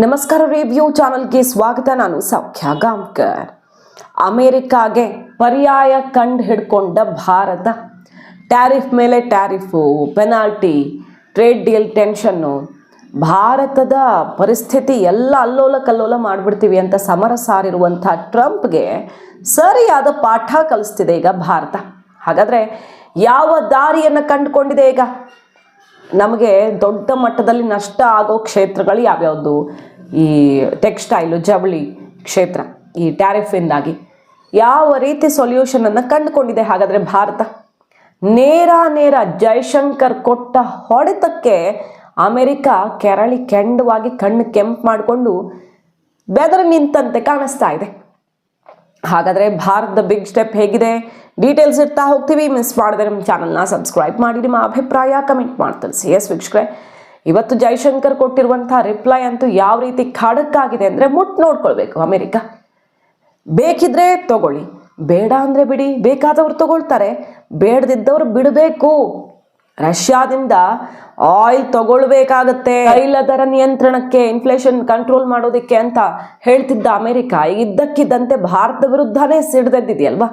ನಮಸ್ಕಾರ ರೇಬಿಯೋ ಚಾನಲ್ಗೆ ಸ್ವಾಗತ. ನಾನು ಸೌಖ್ಯ ಗಾಂವ್ಕರ್. ಅಮೆರಿಕಾಗೆ ಪರ್ಯಾಯ ಕಂಡು ಹಿಡ್ಕೊಂಡ ಭಾರತ. ಟ್ಯಾರಿಫ್ ಮೇಲೆ ಟ್ಯಾರಿಫು, ಪೆನಾಲ್ಟಿ, ಟ್ರೇಡ್ ಡೀಲ್ ಟೆನ್ಷನ್ನು. ಭಾರತದ ಪರಿಸ್ಥಿತಿ ಎಲ್ಲ ಅಲ್ಲೋಲ ಕಲ್ಲೋಲ ಮಾಡಿಬಿಡ್ತೀವಿ ಅಂತ ಸಮರ ಸಾರಿರುವಂಥ ಟ್ರಂಪ್ಗೆ ಸರಿಯಾದ ಪಾಠ ಕಲಿಸ್ತಿದೆ ಈಗ ಭಾರತ. ಹಾಗಾದರೆ ಯಾವ ದಾರಿಯನ್ನು ಕಂಡುಕೊಂಡಿದೆ ಈಗ? ನಮಗೆ ದೊಡ್ಡ ಮಟ್ಟದಲ್ಲಿ ನಷ್ಟ ಆಗೋ ಕ್ಷೇತ್ರಗಳು ಯಾವ್ಯಾವುದು? ಈ ಟೆಕ್ಸ್ಟೈಲು, ಜವಳಿ ಕ್ಷೇತ್ರ, ಈ ಟ್ಯಾರಿಫಿಂದಾಗಿ ಯಾವ ರೀತಿ ಸೊಲ್ಯೂಷನನ್ನು ಕಂಡುಕೊಂಡಿದೆ? ಹಾಗಾದರೆ ಭಾರತ ನೇರ ನೇರ ಜೈಶಂಕರ್ ಕೊಟ್ಟ ಹೊಡೆತಕ್ಕೆ ಅಮೆರಿಕ ಕೆರಳಿ ಕೆಂಡವಾಗಿ ಕಣ್ಣು ಕೆಂಪು ಮಾಡಿಕೊಂಡು ಬೆದರಿ ನಿಂತಂತೆ ಕಾಣಿಸ್ತಾ ಇದೆ. ಹಾಗಾದರೆ ಭಾರತದ ಬಿಗ್ ಸ್ಟೆಪ್ ಹೇಗಿದೆ? ಡೀಟೇಲ್ಸ್ ಇರ್ತಾ ಹೋಗ್ತೀವಿ. ಮಿಸ್ ಮಾಡಿದ್ರೆ ನಮ್ಮ ಚಾನಲ್ನ ಸಬ್ಸ್ಕ್ರೈಬ್ ಮಾಡಿ ನಿಮ್ಮ ಅಭಿಪ್ರಾಯ ಕಮೆಂಟ್ ಮಾಡ್ತಾರೆ ಸಿ ಎಸ್ ವೀಕ್ಷಕರೇ, ಇವತ್ತು ಜೈಶಂಕರ್ ಕೊಟ್ಟಿರುವಂಥ ರಿಪ್ಲೈ ಅಂತೂ ಯಾವ ರೀತಿ ಖಡಕ್ಕಾಗಿದೆ ಅಂದರೆ ಮುಟ್ ನೋಡ್ಕೊಳ್ಬೇಕು ಅಮೆರಿಕ. ಬೇಕಿದ್ರೆ ತಗೊಳ್ಳಿ. ಬೇಡ ಅಂದರೆ ಬಿಡಿ. ಬೇಕಾದವ್ರು ತಗೊಳ್ತಾರೆ. ಬೇಡದಿದ್ದವ್ರು ಬಿಡಬೇಕು. ರಷ್ಯಾದಿಂದ ಆಯಿಲ್ ತಗೊಳ್ಬೇಕಾಗತ್ತೆ. ತೈಲ ದರ ನಿಯಂತ್ರಣಕ್ಕೆ ಇನ್ಫ್ಲೇಷನ್ ಕಂಟ್ರೋಲ್ ಮಾಡೋದಕ್ಕೆ ಅಂತ ಹೇಳ್ತಿದ್ದ ಅಮೆರಿಕ. ಇದ್ದಕ್ಕಿದ್ದಂತೆ ಭಾರತ ವಿರುದ್ಧನೇ ಸಿಡ್ದೆದ್ದಿದೆಯಲ್ವಾ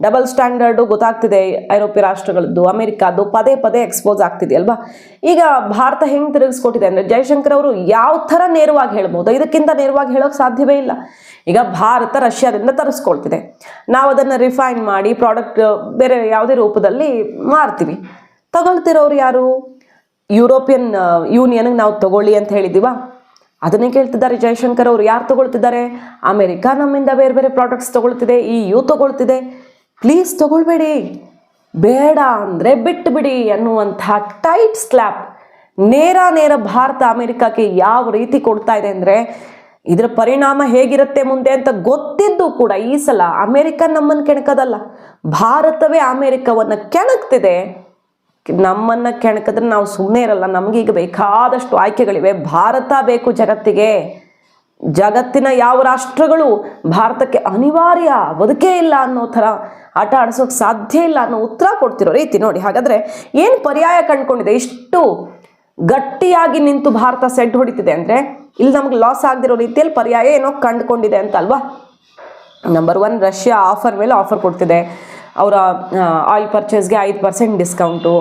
ಡಬಲ್ ಸ್ಟ್ಯಾಂಡರ್ಡು ಗೊತ್ತಾಗ್ತಿದೆ ಐರೋಪ್ಯ ರಾಷ್ಟ್ರಗಳದ್ದು. ಅಮೆರಿಕಾದ್ದು ಪದೇ ಪದೇ ಎಕ್ಸ್ಪೋಸ್ ಆಗ್ತಿದೆಯಲ್ವಾ? ಈಗ ಭಾರತ ಹೆಂಗೆ ತಿರುಗಿಸ್ಕೊಟ್ಟಿದೆ ಅಂದರೆ ಜಯಶಂಕರ್ ಅವರು ಯಾವ ಥರ ನೇರವಾಗಿ ಹೇಳ್ಬೋದು? ಇದಕ್ಕಿಂತ ನೇರವಾಗಿ ಹೇಳೋಕೆ ಸಾಧ್ಯವೇ ಇಲ್ಲ. ಈಗ ಭಾರತ ರಷ್ಯಾದಿಂದ ತರಿಸ್ಕೊಳ್ತಿದೆ. ನಾವು ಅದನ್ನು ರಿಫೈನ್ ಮಾಡಿ ಪ್ರಾಡಕ್ಟ್ ಬೇರೆ ಯಾವುದೇ ರೂಪದಲ್ಲಿ ಮಾರ್ತೀವಿ. ತಗೊಳ್ತಿರೋರು ಯಾರು? ಯುರೋಪಿಯನ್ ಯೂನಿಯನ್ಗೆ ನಾವು ತಗೊಳ್ಳಿ ಅಂತ ಹೇಳಿದ್ದೀವ? ಅದನ್ನೇ ಕೇಳ್ತಿದ್ದಾರೆ ಜಯಶಂಕರ್ ಅವರು. ಯಾರು ತಗೊಳ್ತಿದ್ದಾರೆ? ಅಮೆರಿಕ ನಮ್ಮಿಂದ ಬೇರೆ ಬೇರೆ ಪ್ರಾಡಕ್ಟ್ಸ್ ತಗೊಳ್ತಿದೆ ಈ ಯು ತಗೊಳ್ತಿದೆ. ಪ್ಲೀಸ್ ತಗೊಳ್ಬೇಡಿ. ಬೇಡ ಅಂದರೆ ಬಿಟ್ಟು ಬಿಡಿ ಅನ್ನುವಂಥ ಟೈಟ್ ಸ್ಲ್ಯಾಪ್ ನೇರ ನೇರ ಭಾರತ ಅಮೆರಿಕಕ್ಕೆ ಯಾವ ರೀತಿ ಕೊಡ್ತಾ ಇದೆ ಅಂದರೆ ಇದರ ಪರಿಣಾಮ ಹೇಗಿರುತ್ತೆ ಮುಂದೆ ಅಂತ ಗೊತ್ತಿದ್ದು ಕೂಡ ಈ ಸಲ ಅಮೆರಿಕ ನಮ್ಮನ್ನು ಕೆಣಕದಲ್ಲ. ಭಾರತವೇ ಅಮೆರಿಕವನ್ನು ಕೆಣಕ್ತಿದೆ. ನಮ್ಮನ್ನ ಕೆಣಕಿದ್ರೆ ನಾವು ಸುಮ್ಮನೆ ಇರಲ್ಲ. ಈಗ ಬೇಕಾದಷ್ಟು ಆಯ್ಕೆಗಳಿವೆ. ಭಾರತ ಬೇಕು ಜಗತ್ತಿಗೆ. ಜಗತ್ತಿನ ಯಾವ ರಾಷ್ಟ್ರಗಳು ಭಾರತಕ್ಕೆ ಅನಿವಾರ್ಯ, ಬದುಕೇ ಇಲ್ಲ ಅನ್ನೋ ಥರ ಆಟ ಆಡಿಸೋಕೆ ಸಾಧ್ಯ ಇಲ್ಲ ಅನ್ನೋ ಉತ್ತರ ಕೊಡ್ತಿರೋ ರೀತಿ ನೋಡಿ. ಹಾಗಾದರೆ ಏನು ಪರ್ಯಾಯ ಕಂಡುಕೊಂಡಿದೆ? ಇಷ್ಟು ಗಟ್ಟಿಯಾಗಿ ನಿಂತು ಭಾರತ ಸೆಡ್ ಹೊಡಿತಿದೆ ಅಂದರೆ ಇಲ್ಲಿ ನಮಗೆ ಲಾಸ್ ಆಗದಿರೋ ರೀತಿಯಲ್ಲಿ ಪರ್ಯಾಯ ಏನೋ ಕಂಡುಕೊಂಡಿದೆ ಅಂತ ಅಲ್ವಾ? ನಂಬರ್ ಒನ್ ರಷ್ಯಾ ಆಫರ್ ಮೇಲೆ ಆಫರ್ ಕೊಡ್ತಿದೆ. ಅವರ ಆಯಿಲ್ ಪರ್ಚೇಸ್ಗೆ ಐದು ಪರ್ಸೆಂಟ್ ಡಿಸ್ಕೌಂಟು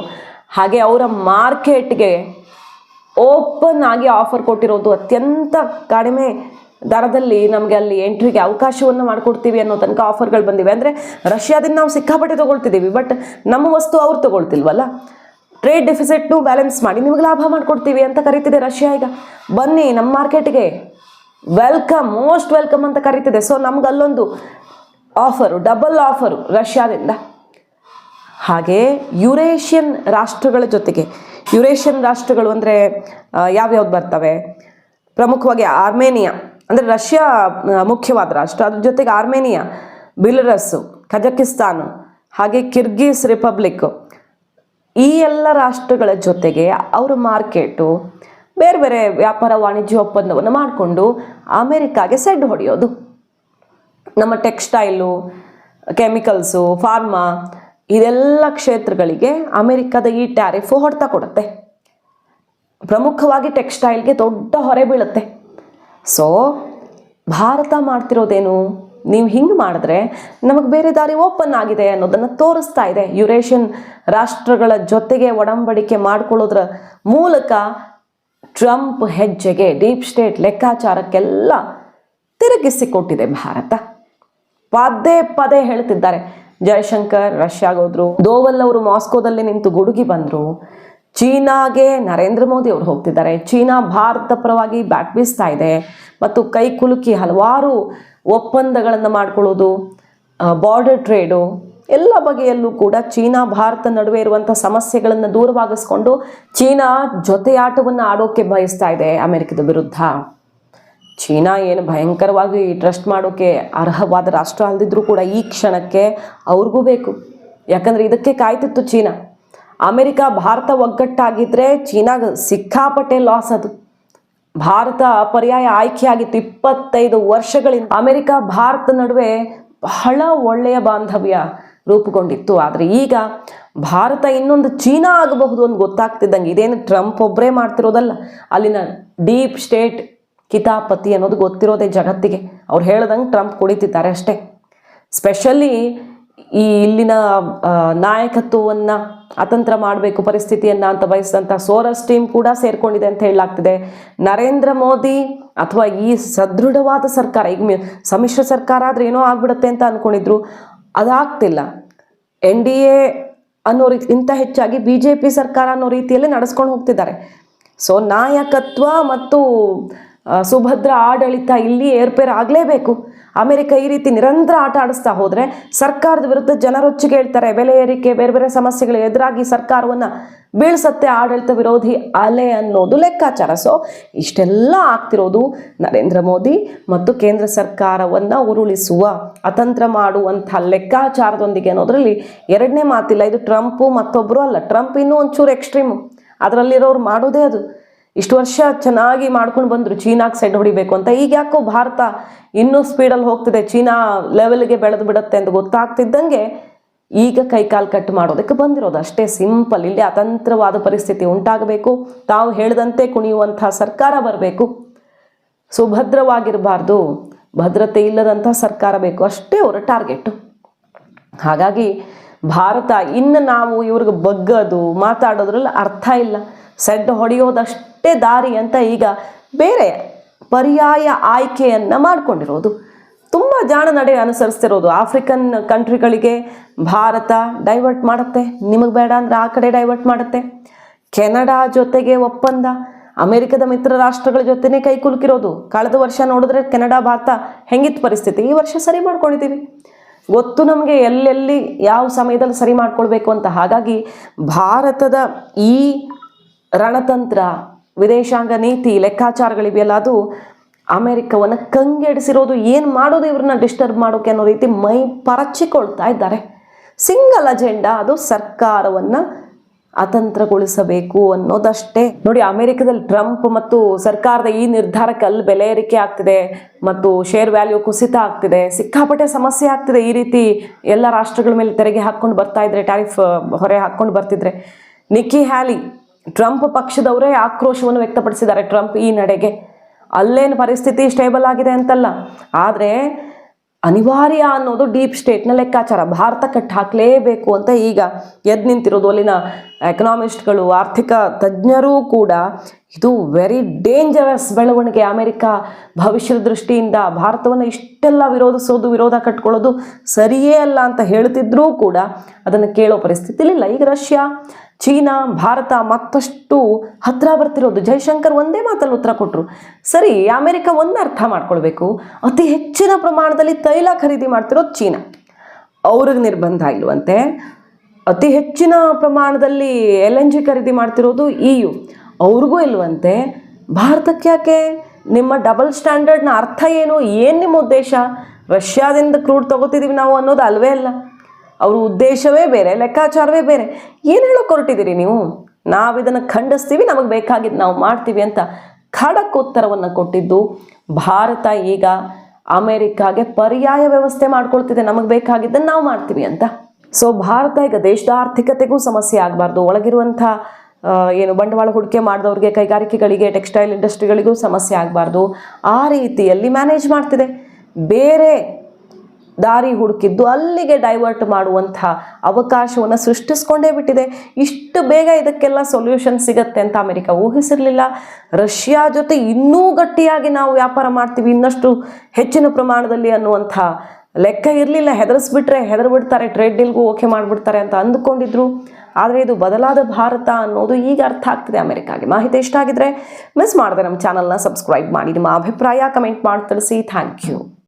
ಹಾಗೆ ಅವರ ಮಾರ್ಕೆಟ್ಗೆ ಓಪನ್ ಆಗಿ ಆಫರ್ ಕೊಟ್ಟಿರೋದು ಅತ್ಯಂತ ಕಡಿಮೆ ದರದಲ್ಲಿ ನಮಗೆ ಅಲ್ಲಿ ಎಂಟ್ರಿಗೆ ಅವಕಾಶವನ್ನು ಮಾಡಿಕೊಡ್ತೀವಿ ಅನ್ನೋ ತನಕ ಆಫರ್ಗಳು ಬಂದಿವೆ. ಅಂದರೆ ರಷ್ಯಾದಿಂದ ನಾವು ಸಿಕ್ಕಾಪಟ್ಟೆ ತೊಗೊಳ್ತಿದ್ದೀವಿ ಬಟ್ ನಮ್ಮ ವಸ್ತು ಅವ್ರು ತೊಗೊಳ್ತಿಲ್ವಲ್ಲ? ಟ್ರೇಡ್ ಡೆಫಿಸಿಟ್ನು ಬ್ಯಾಲೆನ್ಸ್ ಮಾಡಿ ನಿಮಗೆ ಲಾಭ ಮಾಡಿಕೊಡ್ತೀವಿ ಅಂತ ಕರೀತಿದೆ ರಷ್ಯಾ ಈಗ. ಬನ್ನಿ, ನಮ್ಮ ಮಾರ್ಕೆಟ್ಗೆ ವೆಲ್ಕಮ್ ಮೋಸ್ಟ್ ವೆಲ್ಕಮ್ ಅಂತ ಕರೀತಿದೆ. ಸೊ ನಮ್ಗೆ ಅಲ್ಲೊಂದು ಆಫರು, ಡಬಲ್ ಆಫರು ರಷ್ಯಾದಿಂದ. ಹಾಗೆ ಯುರೇಷಿಯನ್ ರಾಷ್ಟ್ರಗಳ ಜೊತೆಗೆ, ಯುರೇಷಿಯನ್ ರಾಷ್ಟ್ರಗಳು ಅಂದರೆ ಯಾವ್ಯಾವ್ದು ಬರ್ತವೆ? ಪ್ರಮುಖವಾಗಿ ಆರ್ಮೇನಿಯಾ, ಅಂದರೆ ರಷ್ಯಾ ಮುಖ್ಯವಾದ ರಾಷ್ಟ್ರ. ಅದ್ರ ಜೊತೆಗೆ ಆರ್ಮೇನಿಯಾ ಬಿಲರಸ್ಸು ಕಜಕಿಸ್ತಾನು, ಹಾಗೆ ಕಿರ್ಗಿಸ್ ರಿಪಬ್ಲಿಕ್. ಈ ಎಲ್ಲ ರಾಷ್ಟ್ರಗಳ ಜೊತೆಗೆ ಅವರ ಮಾರ್ಕೆಟು ಬೇರೆ ಬೇರೆ ವ್ಯಾಪಾರ ವಾಣಿಜ್ಯ ಒಪ್ಪಂದವನ್ನು ಮಾಡಿಕೊಂಡು ಅಮೆರಿಕಾಗೆ ಸೆಡ್ ಹೊಡೆಯೋದು. ನಮ್ಮ ಟೆಕ್ಸ್ಟೈಲು, ಕೆಮಿಕಲ್ಸು, ಫಾರ್ಮಾ, ಇದೆಲ್ಲ ಕ್ಷೇತ್ರಗಳಿಗೆ ಅಮೆರಿಕದ ಈ ಟ್ಯಾರಿಫು ಹೊಡೆತ ಕೊಡುತ್ತೆ. ಪ್ರಮುಖವಾಗಿ ಟೆಕ್ಸ್ಟೈಲ್ಗೆ ದೊಡ್ಡ ಹೊರೆ ಬೀಳುತ್ತೆ. ಸೊ, ಭಾರತ ಮಾಡ್ತಿರೋದೇನು? ನೀವು ಹಿಂಗೆ ಮಾಡಿದ್ರೆ ನಮಗೆ ಬೇರೆ ದಾರಿ ಓಪನ್ ಆಗಿದೆ ಅನ್ನೋದನ್ನು ತೋರಿಸ್ತಾ ಇದೆ. ಯುರೇಷಿಯನ್ ರಾಷ್ಟ್ರಗಳ ಜೊತೆಗೆ ಒಡಂಬಡಿಕೆ ಮಾಡ್ಕೊಳ್ಳೋದ್ರ ಮೂಲಕ ಟ್ರಂಪ್ ಹೆಜ್ಜೆಗೆ ಡೀಪ್ ಸ್ಟೇಟ್ ಲೆಕ್ಕಾಚಾರಕ್ಕೆಲ್ಲ ತಿರುಗಿಸಿಕೊಟ್ಟಿದೆ ಭಾರತ. ಪದೇ ಪದೇ ಹೇಳ್ತಿದ್ದಾರೆ ಜಯಶಂಕರ್ ರಷ್ಯಾಗೆ ಹೋದ್ರು ದೋವಲ್ ಅವರು ಮಾಸ್ಕೋದಲ್ಲಿ ನಿಂತು ಗುಡುಗಿ ಬಂದರು. ಚೀನಾಗೆ ನರೇಂದ್ರ ಮೋದಿ ಅವರು ಹೋಗ್ತಿದ್ದಾರೆ. ಚೀನಾ ಭಾರತ ಪರವಾಗಿ ಬ್ಯಾಟ್ ಬೀಸ್ತಾ ಇದೆ. ಮತ್ತು ಕೈ ಕುಲುಕಿ ಹಲವಾರು ಒಪ್ಪಂದಗಳನ್ನು ಮಾಡ್ಕೊಳ್ಳೋದು ಬಾರ್ಡರ್ ಟ್ರೇಡು ಎಲ್ಲ ಬಗೆಯಲ್ಲೂ ಕೂಡ ಚೀನಾ ಭಾರತ ನಡುವೆ ಇರುವಂಥ ಸಮಸ್ಯೆಗಳನ್ನು ದೂರವಾಗಿಸ್ಕೊಂಡು ಚೀನಾ ಜೊತೆಯಾಟವನ್ನು ಆಡೋಕ್ಕೆ ಬಯಸ್ತಾ ಇದೆ ಅಮೆರಿಕದ ವಿರುದ್ಧ. ಚೀನಾ ಏನು ಭಯಂಕರವಾಗಿ ಟ್ರಸ್ಟ್ ಮಾಡೋಕ್ಕೆ ಅರ್ಹವಾದ ರಾಷ್ಟ್ರ ಅಲ್ದಿದ್ರೂ ಕೂಡ ಈ ಕ್ಷಣಕ್ಕೆ ಅವ್ರಿಗೂ ಬೇಕು. ಯಾಕಂದರೆ ಇದಕ್ಕೆ ಕಾಯ್ತಿತ್ತು ಚೀನಾ. ಅಮೆರಿಕ, ಭಾರತ ಒಗ್ಗಟ್ಟಾಗಿದ್ದರೆ ಚೀನಾಗ ಸಿಕ್ಕಾಪಟ್ಟೆ ಲಾಸ್ ಅದು. ಭಾರತ ಪರ್ಯಾಯ ಆಯ್ಕೆ ಆಗಿತ್ತು ಇಪ್ಪತ್ತೈದು ವರ್ಷಗಳಿಂದ. ಅಮೆರಿಕ, ಭಾರತ ನಡುವೆ ಬಹಳ ಒಳ್ಳೆಯ ಬಾಂಧವ್ಯ ರೂಪುಗೊಂಡಿತ್ತು. ಆದರೆ ಈಗ ಭಾರತ ಇನ್ನೊಂದು ಚೀನಾ ಆಗಬಹುದು ಅಂತ ಗೊತ್ತಾಗ್ತಿದ್ದಂಗೆ. ಇದೇನು ಟ್ರಂಪ್ ಒಬ್ಬರೇ ಮಾಡ್ತಿರೋದಲ್ಲ. ಅಲ್ಲಿನ ಡೀಪ್ ಸ್ಟೇಟ್ ಕಿತಾಪತಿ ಅನ್ನೋದು ಗೊತ್ತಿರೋದೇ ಜಗತ್ತಿಗೆ. ಅವ್ರು ಹೇಳ್ದಂಗೆ ಟ್ರಂಪ್ ಕುಡಿತಿದ್ದಾರೆ ಅಷ್ಟೇ. ಸ್ಪೆಷಲಿ ಈ ಇಲ್ಲಿನ ನಾಯಕತ್ವವನ್ನು ಅತಂತ್ರ ಮಾಡಬೇಕು ಪರಿಸ್ಥಿತಿಯನ್ನು ಅಂತ ಬಯಸಿದಂಥ ಸೋರಸ್ ಟೀಮ್ ಕೂಡ ಸೇರ್ಕೊಂಡಿದೆ ಅಂತ ಹೇಳಲಾಗ್ತಿದೆ. ನರೇಂದ್ರ ಮೋದಿ ಅಥವಾ ಈ ಸದೃಢವಾದ ಸರ್ಕಾರ, ಈಗ ಸಮ್ಮಿಶ್ರ ಸರ್ಕಾರ ಆದರೆ ಏನೋ ಆಗ್ಬಿಡುತ್ತೆ ಅಂತ ಅಂದ್ಕೊಂಡಿದ್ರು ಅದಾಗ್ತಿಲ್ಲ. ಎನ್ ಡಿ ಎ ಅನ್ನೋ ಇಂತ ಹೆಚ್ಚಾಗಿ ಬಿ ಜೆ ಪಿ ಸರ್ಕಾರ ಅನ್ನೋ ರೀತಿಯಲ್ಲಿ ನಡೆಸ್ಕೊಂಡು ಹೋಗ್ತಿದ್ದಾರೆ. ಸೊ ನಾಯಕತ್ವ ಮತ್ತು ಸುಭದ್ರ ಆಡಳಿತ ಇಲ್ಲಿ ಏರ್ಪೇರ್ ಆಗಲೇಬೇಕು ಅಮೆರಿಕ ಈ ರೀತಿ ನಿರಂತರ ಆಟ ಆಡಿಸ್ತಾ ಹೋದರೆ ಸರ್ಕಾರದ ವಿರುದ್ಧ ಜನರೊಚ್ಚಿಗೆ ಹೇಳ್ತಾರೆ, ಬೆಲೆ ಏರಿಕೆ, ಬೇರೆ ಬೇರೆ ಸಮಸ್ಯೆಗಳು ಎದುರಾಗಿ ಸರ್ಕಾರವನ್ನು ಬೀಳ್ಸತ್ತೆ ಆಡಳಿತ ವಿರೋಧಿ ಅಲೆ ಅನ್ನೋದು ಲೆಕ್ಕಾಚಾರ. ಸೊ ಇಷ್ಟೆಲ್ಲ ಆಗ್ತಿರೋದು ನರೇಂದ್ರ ಮೋದಿ ಮತ್ತು ಕೇಂದ್ರ ಸರ್ಕಾರವನ್ನು ಉರುಳಿಸುವ, ಅತಂತ್ರ ಮಾಡುವಂಥ ಲೆಕ್ಕಾಚಾರದೊಂದಿಗೆ ಅನ್ನೋದರಲ್ಲಿ ಎರಡನೇ ಮಾತಿಲ್ಲ. ಇದು ಟ್ರಂಪು ಮತ್ತೊಬ್ಬರು ಅಲ್ಲ, ಟ್ರಂಪ್ ಇನ್ನೂ ಒಂಚೂರು ಎಕ್ಸ್ಟ್ರೀಮು ಅದರಲ್ಲಿರೋರು ಮಾಡೋದೇ ಅದು. ಇಷ್ಟು ವರ್ಷ ಚೆನ್ನಾಗಿ ಮಾಡ್ಕೊಂಡು ಬಂದರು ಚೀನಾಗೆ ಸೆಡ್ ಹೊಡಿಬೇಕು ಅಂತ. ಈಗ ಯಾಕೋ ಭಾರತ ಇನ್ನೂ ಸ್ಪೀಡಲ್ಲಿ ಹೋಗ್ತಿದೆ, ಚೀನಾ ಲೆವೆಲ್ಗೆ ಬೆಳೆದು ಬಿಡುತ್ತೆ ಅಂತ ಗೊತ್ತಾಗ್ತಿದ್ದಂಗೆ ಈಗ ಕೈಕಾಲು ಕಟ್ ಮಾಡೋದಕ್ಕೆ ಬಂದಿರೋದು. ಅಷ್ಟೇ ಸಿಂಪಲ್ ಇಲ್ಲಿ ಅತಂತ್ರವಾದ ಪರಿಸ್ಥಿತಿ ಉಂಟಾಗಬೇಕು. ತಾವು ಹೇಳಿದಂತೆ ಕುಣಿಯುವಂಥ ಸರ್ಕಾರ ಬರಬೇಕು. ಸುಭದ್ರವಾಗಿರಬಾರ್ದು. ಭದ್ರತೆ ಇಲ್ಲದಂಥ ಸರ್ಕಾರ ಬೇಕು. ಅಷ್ಟೇ ಅವರ ಟಾರ್ಗೆಟ್. ಹಾಗಾಗಿ ಭಾರತ ಇನ್ನು ನಾವು ಇವ್ರಿಗೆ ಬಗ್ಗದು, ಮಾತಾಡೋದ್ರಲ್ಲಿ ಅರ್ಥ ಇಲ್ಲ. ಸೆಡ್ ಹೊಡೆಯೋದಷ್ಟೇ ದಾರಿ ಅಂತ ಈಗ ಬೇರೆ ಪರ್ಯಾಯ ಆಯ್ಕೆಯನ್ನು ಮಾಡ್ಕೊಂಡಿರೋದು. ತುಂಬ ಜಾಣ ನಡೆ ಅನುಸರಿಸ್ತಿರೋದು ಆಫ್ರಿಕನ್ ಕಂಟ್ರಿಗಳಿಗೆ ಭಾರತ ಡೈವರ್ಟ್ ಮಾಡುತ್ತೆ. ನಿಮಗೆ ಬೇಡ ಅಂದರೆ ಆ ಕಡೆ ಡೈವರ್ಟ್ ಮಾಡುತ್ತೆ. ಕೆನಡಾ ಜೊತೆಗೆ ಒಪ್ಪಂದ. ಅಮೆರಿಕದ ಮಿತ್ರ ರಾಷ್ಟ್ರಗಳ ಜೊತೆನೇ ಕೈ ಕುಲುಕಿರೋದು. ಕಳೆದ ವರ್ಷ ನೋಡಿದ್ರೆ ಕೆನಡಾ, ಭಾರತ ಹೆಂಗಿತ್ತು ಪರಿಸ್ಥಿತಿ? ಈ ವರ್ಷ ಸರಿ ಮಾಡ್ಕೊಂಡಿದ್ದೀವಿ. ಗೊತ್ತು ನಮಗೆ ಎಲ್ಲೆಲ್ಲಿ ಯಾವ ಸಮಯದಲ್ಲಿ ಸರಿ ಮಾಡ್ಕೊಳ್ಬೇಕು ಅಂತ. ಹಾಗಾಗಿ ಭಾರತದ ಈ ರಣತಂತ್ರ, ವಿದೇಶಾಂಗ ನೀತಿ, ಲೆಕ್ಕಾಚಾರಗಳಿವೆಯಲ್ಲ, ಅದು ಅಮೆರಿಕವನ್ನು ಕಂಗೆಡಿಸಿರೋದು, ಏನು ಮಾಡೋದು ಇವ್ರನ್ನ ಡಿಸ್ಟರ್ಬ್ ಮಾಡೋಕೆ ಅನ್ನೋ ರೀತಿ ಮೈ ಪರಚಿಕೊಳ್ತಾ ಇದ್ದಾರೆ. ಸಿಂಗಲ್ ಅಜೆಂಡಾ, ಅದು ಸರ್ಕಾರವನ್ನು ಅತಂತ್ರಗೊಳಿಸಬೇಕು ಅನ್ನೋದಷ್ಟೇ. ನೋಡಿ, ಅಮೆರಿಕದಲ್ಲಿ ಟ್ರಂಪ್ ಮತ್ತು ಸರ್ಕಾರದ ಈ ನಿರ್ಧಾರಕ್ಕೆ ಅಲ್ಲಿ ಬೆಲೆ ಏರಿಕೆ ಆಗ್ತಿದೆ, ಮತ್ತು ಶೇರ್ ವ್ಯಾಲ್ಯೂ ಕುಸಿತ ಆಗ್ತಿದೆ, ಸಿಕ್ಕಾಪಟ್ಟೆ ಸಮಸ್ಯೆ ಆಗ್ತಿದೆ ಈ ರೀತಿ ಎಲ್ಲ ರಾಷ್ಟ್ರಗಳ ಮೇಲೆ ತೆರಿಗೆ ಹಾಕ್ಕೊಂಡು ಬರ್ತಾ ಇದ್ರೆ, ಟ್ಯಾರಿಫ್ ಹೊರೆ ಹಾಕ್ಕೊಂಡು ಬರ್ತಿದ್ರೆ. ನಿಕ್ಕಿ ಹ್ಯಾಲಿ ಟ್ರಂಪ್ ಪಕ್ಷದವರೇ ಆಕ್ರೋಶವನ್ನು ವ್ಯಕ್ತಪಡಿಸಿದ್ದಾರೆ ಟ್ರಂಪ್ ಈ ನಡೆಗೆ. ಅಲ್ಲೇನು ಪರಿಸ್ಥಿತಿ ಸ್ಟೇಬಲ್ ಆಗಿದೆ ಅಂತಲ್ಲ. ಆದರೆ ಅನಿವಾರ್ಯ ಅನ್ನೋದು ಡೀಪ್ ಸ್ಟೇಟ್ನ ಲೆಕ್ಕಾಚಾರ. ಭಾರತ ಕಟ್ಟು ಹಾಕಲೇಬೇಕು ಅಂತ ಈಗ ಎದ್ದು ನಿಂತಿರೋದು ಅಲ್ಲಿನ ಎಕನಾಮಿಸ್ಟ್ಗಳು ಆರ್ಥಿಕ ತಜ್ಞರೂ ಕೂಡ. ಇದು ವೆರಿ ಡೇಂಜರಸ್ ಬೆಳವಣಿಗೆ. ಅಮೆರಿಕ ಭವಿಷ್ಯದ ದೃಷ್ಟಿಯಿಂದ ಭಾರತವನ್ನು ಇಷ್ಟೆಲ್ಲ ವಿರೋಧಿಸೋದು, ವಿರೋಧ ಕಟ್ಕೊಳ್ಳೋದು ಸರಿಯೇ ಅಲ್ಲ ಅಂತ ಹೇಳ್ತಿದ್ರೂ ಕೂಡ ಅದನ್ನು ಕೇಳೋ ಪರಿಸ್ಥಿತಿ ಇಲ್ಲ ಈಗ ರಷ್ಯಾ ಚೀನಾ, ಭಾರತ ಮತ್ತಷ್ಟು ಹತ್ರ ಬರ್ತಿರೋದು. ಜೈಶಂಕರ್ ಒಂದೇ ಮಾತಲ್ಲಿ ಉತ್ತರ ಕೊಟ್ಟರು ಸರಿ ಅಮೆರಿಕ ಒಂದು ಅರ್ಥ ಮಾಡ್ಕೊಳ್ಬೇಕು. ಅತಿ ಹೆಚ್ಚಿನ ಪ್ರಮಾಣದಲ್ಲಿ ತೈಲ ಖರೀದಿ ಮಾಡ್ತಿರೋದು ಚೀನಾ. ಅವ್ರಿಗೆ ನಿರ್ಬಂಧ ಇಲ್ವಂತೆ. ಅತಿ ಹೆಚ್ಚಿನ ಪ್ರಮಾಣದಲ್ಲಿ ಎಲ್ ಎನ್ ಜಿ ಖರೀದಿ ಮಾಡ್ತಿರೋದು ಇ ಯು ಅವ್ರಿಗೂ ಇಲ್ವಂತೆ. ಭಾರತಕ್ಕೆ ಯಾಕೆ? ನಿಮ್ಮ ಡಬಲ್ ಸ್ಟ್ಯಾಂಡರ್ಡ್ನ ಅರ್ಥ ಏನು? ಏನು ನಿಮ್ಮ ಉದ್ದೇಶ? ರಷ್ಯಾದಿಂದ ಕ್ರೂಡ್ ತಗೋತಿದ್ದೀವಿ ನಾವು ಅನ್ನೋದು ಅಲ್ವೇ ಅಲ್ಲ. ಅವ್ರ ಉದ್ದೇಶವೇ ಬೇರೆ, ಲೆಕ್ಕಾಚಾರವೇ ಬೇರೆ. ಏನು ಹೇಳೋಕೆ ಹೊರಟಿದ್ದೀರಿ ನೀವು? ನಾವು ಇದನ್ನು ಖಂಡಿಸ್ತೀವಿ, ನಮಗೆ ಬೇಕಾಗಿದ್ದು ನಾವು ಮಾಡ್ತೀವಿ ಅಂತ ಖಡಕ್ ಉತ್ತರವನ್ನು ಕೊಟ್ಟಿದ್ದು ಭಾರತ ಈಗ ಅಮೆರಿಕಾಗೆ ಪರ್ಯಾಯ ವ್ಯವಸ್ಥೆ ಮಾಡ್ಕೊಳ್ತಿದೆ, ನಮಗೆ ಬೇಕಾಗಿದ್ದನ್ನು ನಾವು ಮಾಡ್ತೀವಿ ಅಂತ. ಸೊ ಭಾರತ ಈಗ ದೇಶದ ಆರ್ಥಿಕತೆಗೂ ಸಮಸ್ಯೆ ಆಗಬಾರ್ದು. ಒಳಗಿರುವಂಥ ಏನು ಬಂಡವಾಳ ಹೂಡಿಕೆ ಮಾಡಿದವ್ರಿಗೆ, ಕೈಗಾರಿಕೆಗಳಿಗೆ, ಟೆಕ್ಸ್ಟೈಲ್ ಇಂಡಸ್ಟ್ರಿಗಳಿಗೂ ಸಮಸ್ಯೆ ಆಗಬಾರ್ದು. ಆ ರೀತಿಯಲ್ಲಿ ಮ್ಯಾನೇಜ್ ಮಾಡ್ತಿದೆ. ಬೇರೆ ದಾರಿ ಹುಡುಕಿದ್ದು ಅಲ್ಲಿಗೆ ಡೈವರ್ಟ್ ಮಾಡುವಂಥ ಅವಕಾಶವನ್ನು ಸೃಷ್ಟಿಸ್ಕೊಂಡೇ ಬಿಟ್ಟಿದೆ. ಇಷ್ಟು ಬೇಗ ಇದಕ್ಕೆಲ್ಲ ಸೊಲ್ಯೂಷನ್ ಸಿಗತ್ತೆ ಅಂತ ಅಮೆರಿಕ ಊಹಿಸಿರಲಿಲ್ಲ. ರಷ್ಯಾ ಜೊತೆ ಇನ್ನೂ ಗಟ್ಟಿಯಾಗಿ ನಾವು ವ್ಯಾಪಾರ ಮಾಡ್ತೀವಿ. ಇನ್ನಷ್ಟು ಹೆಚ್ಚಿನ ಪ್ರಮಾಣದಲ್ಲಿ ಅನ್ನುವಂಥ ಲೆಕ್ಕ ಇರಲಿಲ್ಲ. ಹೆದರಿಸ್ಬಿಟ್ರೆ ಹೆದರ್ಬಿಡ್ತಾರೆ. ಟ್ರೇಡ್ ಡೀಲ್ಗೂ ಓಕೆ ಮಾಡಿಬಿಡ್ತಾರೆ ಅಂತ ಅಂದುಕೊಂಡಿದ್ರು. ಆದರೆ ಇದು ಬದಲಾದ ಭಾರತ ಅನ್ನೋದು ಈಗ ಅರ್ಥ ಆಗ್ತಿದೆ ಅಮೆರಿಕಾಗೆ. ಮಾಹಿತಿ ಇಷ್ಟ ಆಗಿದ್ರೆ ಮಿಸ್ ಮಾಡಿದೆ ನಮ್ಮ ಚಾನಲ್ನ ಸಬ್ಸ್ಕ್ರೈಬ್ ಮಾಡಿ. ನಿಮ್ಮ ಅಭಿಪ್ರಾಯ ಕಮೆಂಟ್ ಮಾಡಿ ತಿಳಿಸಿ. Thank you